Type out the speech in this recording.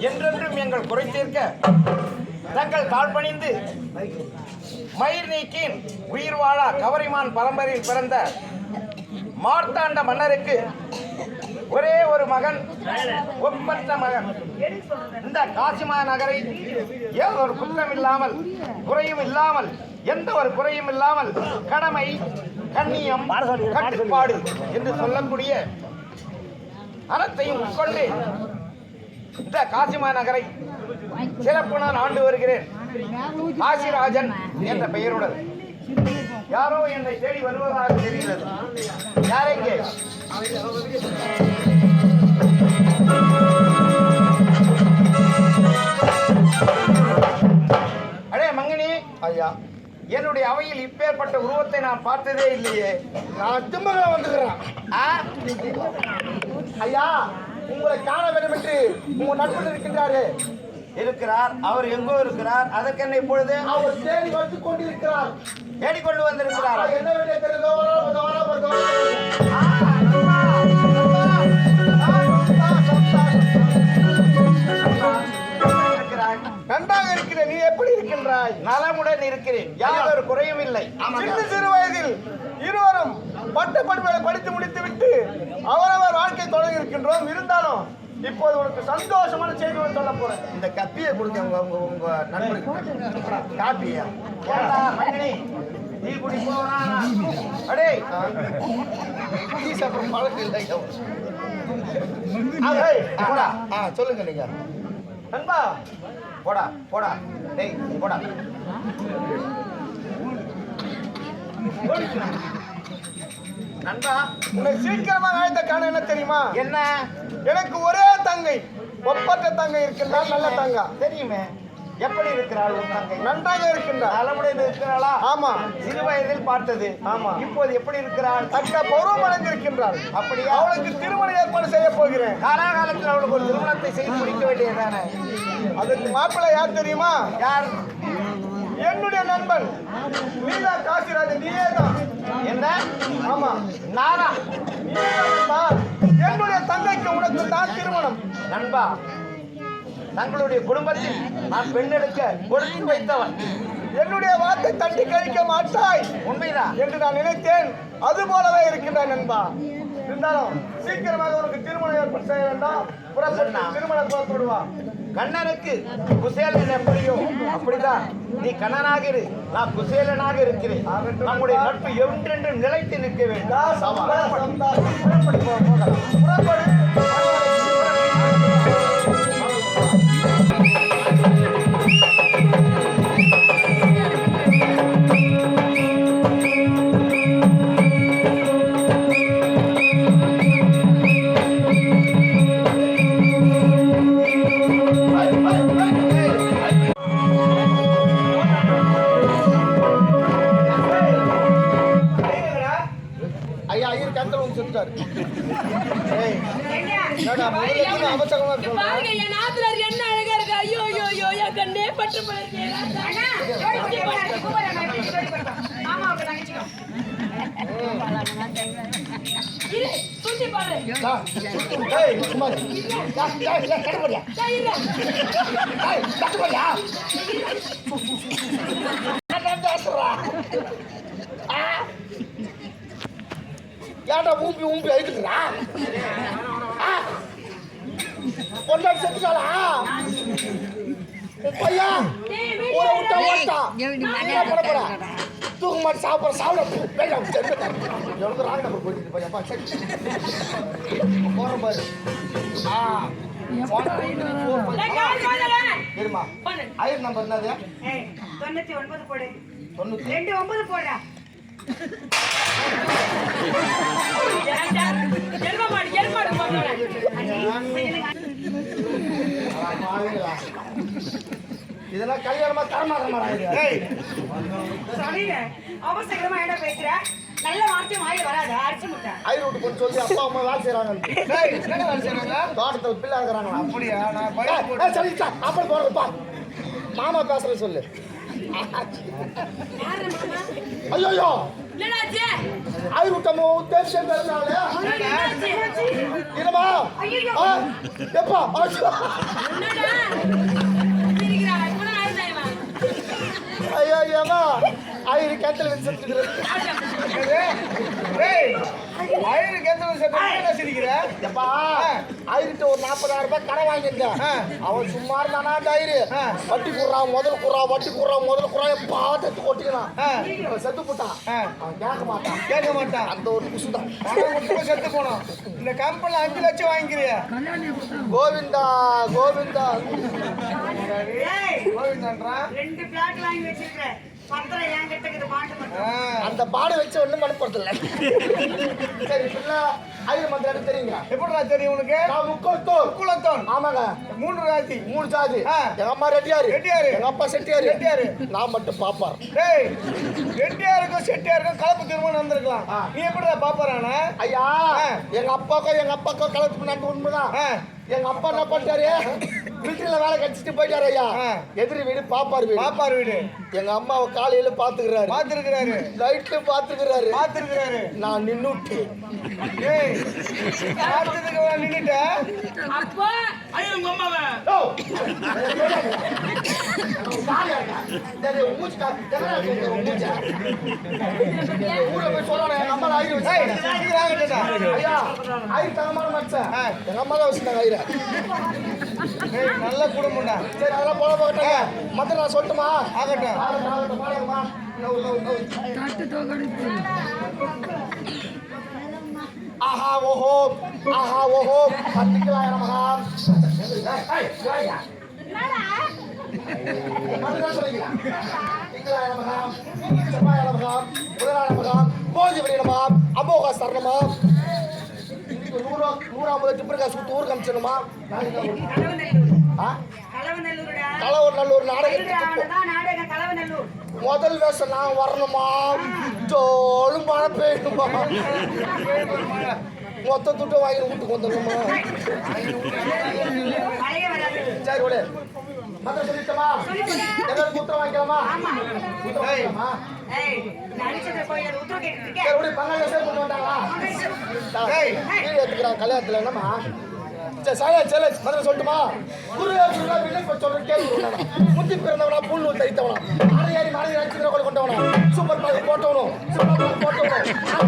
என்றென்றும் எங்கள் குறை தீர்க்க தங்கள் தாழ் பணிந்து மயிர் நீக்கின் உயிர் வாழா கவரிமான் பரம்பரையில் பிறந்த மார்த்தாண்ட மன்னருக்கு ஒரே ஒரு மகன் ஒப்பற்ற மகன். இந்த காசிமா நகரை ஏதோ ஒரு குற்றம் இல்லாமல் குறையும் இல்லாமல் எந்த ஒரு குறையும் இல்லாமல் கடமை கண்ணியம் கட்டுப்பாடு என்று சொல்லக்கூடிய அனைத்தையும் உட்கொண்டு இந்த காசிமா நகரை சிறப்பு நான் ஆண்டு வருகிறேன். காசிராஜன் என்ற பெயருடன். யாரோ என்னை தேடி வருவதாக தெரிகிறது. யாரெங்கே அடே மங்கனி ஐயா. என்னுடைய அவையில் இப்பேற்பட்ட உருவத்தை நான் பார்த்ததே இல்லையே. நான் திம்மக வந்துக்கிறேன். ஆ? ஐயா உங்களை காண வேண்டும் என்று உங்க நண்பன் இருக்கின்றாரு இருக்கிறார் அவர் எங்கோ இருக்கிறார் அதற்கென்ன இப்பொழுது அவர் தேடி வந்து கொண்டிருக்கிறார். தேடிக்கொண்டு வந்திருக்கிறார். என்ன வேண்டிய. நன்றாக இருக்கிற நீ எப்படி இருக்கின்றாய்? நலமுடன் இருக்கிறேன். யாதொரு குறையும் இல்லை. சிறு வயதில் இருவரும் பட்ட படிப்புகளை படித்து முடித்து விட்டு அவரவர் வாழ்க்கை தொடங்கி இருக்கின்றோம். இருந்தாலும் இப்போது உனக்கு சந்தோஷமான செய்தி ஒன்று சொல்ல போறேன். இந்த கப்பியை கொடுங்க உங்க உங்க உங்க நண்பருக்கு. காப்பியா? டீ குடி போறா அடே. டீ சாப்பிடும் பழக்கம் இல்லை போடா. ஆ சொல்லுங்க நீங்க. நண்பா. போடா போடா. டேய் போடா. நண்பா உன்னை சீக்கிரமாக அழைத்த காரணம் என்ன தெரியுமா? என்ன? எனக்கு ஒரே தங்கை ஒப்பற்ற தங்கை இருக்கின்றார் நல்ல தங்கா. தெரியுமே. எப்படி இருக்கிறாள் உன் தங்கை? நன்றாக இருக்கின்றார் நலமுடன் இருக்கிறாளா? ஆமா. சிறு வயதில் பார்த்தது. ஆமா. இப்போது எப்படி இருக்கிறாள்? தக்க பருவம் அடைந்திருக்கின்றார் அப்படியா? அவளுக்கு திருமண ஏற்பாடு செய்ய போகிறேன். காலாகாலத்தில் அவளுக்கு ஒரு திருமணத்தை செய்து முடிக்க வேண்டியதானே அதற்கு மாப்பிள்ளை யார் தெரியுமா? யார்? என்னுடைய நண்பன். நீலா காசிராஜன் நீயே தான் என்ன? ஆமா. நானா? நீயே தான் நண்பா. என்னுடைய தங்கைக்கு உனக்கு தான் திருமணம். நண்பா தங்களுடைய குடும்பத்தில் நான் பெண்ணெடுக்க கொடுத்து வைத்தவன். என்னுடைய வார்த்தை தட்டி கழிக்க மாட்டாய் உண்மைதான் என்று நான் நினைத்தேன். அது போலவே இருக்கின்றான் நண்பா. இருந்தாலும் சீக்கிரமாக உனக்கு திருமணம் ஏற்பாடு செய்ய வேண்டாம். புறப்பட்டு திருமண குலத்து விடுவா. கண்ணனுக்கு குசேலன் எப்படியோ? அப்படிதான் நீ கண்ணனாக இரு நான் குசேலனாக இருக்கிறேன். நம்முடைய நட்பு என்றென்றும் நிலைத்து நிற்க வேண்டும். புறப்படு, பேசுறா? பட்டு ஏன்டா ஊம்பி ஊம்பி அழுக்குறா பொண்டாட்டி செத்துட்டாளா பையன் ஊரை விட்டா ஓட்டா. என்ன பண்ண போற தூக்க மாட்டி சாப்பிட சாப்பிட வேண்டாம் எவ்வளோ ராங் நம்பர் போயிட்டு பையன் சரி. போற பாரு. ஆ. இருமா ஐயர் நம்பர் என்னது? ஏய், தொண்ணூத்தி ஒன்பது போடு. தொண்ணூத்தி ரெண்டு ஒன்பது போடா. எருமாடு எருமாடு போடுறேன். இதெல்லாம் கல்யாணமா தரமாட்டமா ஏய். சொல்லிடு. அவசரமா என்ன பேசுற? நல்ல வார்த்தை வாயில வராது. அரிசி முட்டை. ஐயர் வீட்டு போட்டு சொல்லி அப்பா அம்மா வேலை செய்றாங்க டேய், வேலை செய்றாங்க? தோட்டத்தில் பிள்ளை இருக்கிறாங்களா? அப்படியா? நான் ஏய், பையன் போட்டு- ஏய், சரி சரி, அப்புறம் போறதுப்பா மாமா பேசுற சொல்லு. ஐயோ! பிறந்தாலே என்னாச்சு? என்னமா எப்பா ஐயோ ஏமா ஆயிரம் கேட்டல் வச்சு செத்துக்கிறது ஏய், ஐயருக்கு எத்தனை வருஷம் பெரிய என்ன சிரிக்கிற? எப்பா ஆயிரத்தி ஒரு நாற்பதாயிரம் ரூபாய் கடை வாங்கியிருந்தேன். அவன் சும்மா இருந்தானா டயிரு. வட்டி குடுறான் முதல் குடுறான் வட்டி குடுறான் முதல் கொட்டிக்கிறான் ஆ. அவன் செத்து போட்டான். அவன் கேட்க மாட்டான். கேட்க மாட்டான். அந்த ஒரு குசு தான் செத்து போனோம் இந்த கம்பெனில அஞ்சு லட்சம் வாங்கிக்கிறியா? கோவிந்தா கோவிந்தா. ரெண்டு பிளாட் வாங்கி வச்சிருக்கிறேன். அந்த பாடு வச்சு ஒண்ணும் மனப்படுத்தல சரி பிள்ளை ஆயிரம் மந்திரம் எனக்கு தெரியுங்க எப்படிடா தெரியும் உனக்கு? நான் முக்கோத்தோர் குலத்தோன் ஆமாங்க. மூன்று ராசி மூணு ஜாதி. ஆ. எங்க அம்மா ரெட்டியாரு. ரெட்டியாரு. எங்க அப்பா செட்டியாரு. செட்டியாரு. நான் மட்டும் பாப்பார். டேய் ரெட்டியாருக்கும் செட்டியாருக்கும் கலப்பு திருமணம் நடந்திருக்கலாம். ஆ. நீ எப்படிடா பாப்பறானா ஐயா. எங்க அப்பாக்கும் எங்க அப்பாக்கும் கலப்பு பண்ணாட்டு உண்மைதான். ஆ. எங்க அப்பா என்ன பண்ணிட்டாரு? மிலிட்டரியில வேலை கடிச்சிட்டு போயிட்டாரு ஐயா. எதிரி வீடு பாப்பார் வீடு பாப்பார் வீடு எங்க அம்மாவை காலையில பாத்துக்கிறாரு பாத்துருக்கிறாரு நைட்ல பாத்துக்கிறாரு பாத்துருக்கிறாரு நான் நின்னுட்டு ஏய் பார்த்ததுக்கு நின்னுட்ட அப்போ ஓ! காலியா இருக்கா? டேய், உன் மூச்சு கா- எங்கடா இருக்கு உன் மூச்சு? ஊர்ல போய் சொல்லணும், எங்க அம்மா ஐயர் ஏய் வச்சிருக்காங்க. சீக்கிரம் ஆகட்டா ஐயா, ஐயர் தரமான மனுஷன். எங்க அம்மா தான் வச்சிருந்தாங்க ஐயரை. நல்ல குடும்பம்டா. சரி, அதெல்லாம் போல போகட்டுங்க. மத்த நான் சொல்லட்டுமா? ஆகட்டும். ஆஹா ஓஹோ ஆஹா ஓஹோ. பத்துக்கலாயிரம் நமகா அமோக சரணமா? இன்னைக்கு நூறு நூறாம்பது டிப்பர் காசு கொடுத்து ஊருக்கு அமிச்சிடணுமா கலவூர் நல்லூர் நாடகத்துக்கு முதல் வேஷம் நான் வரணுமா? ஜோலும் மழை பெய்யணுமா மொத்த துட்டு வாங்கி வீட்டுக்கு வந்துடணுமா? சரி மத்த சொல்லிட்டமா எல்லாரும் முத்திரம் வாங்கிக்கலாமா? வாங்கிக்கலாமா உத்தரவு எடுத்துக்கிறான் கல்யாணத்துல மதுரை சொல்லட்டுமா? குரு குருவா விண்ணப்ப சொல்ற கேள்வி முத்தி பிறந்தவனா புல்லு தைத்தவனா அரையாரி மலை நட்சத்திர கொண்டு கொண்டவனா? சூப்பர் மார்க்கெட் போட்டவனும் சூப்பர் ஆட்சி போட்டவனும்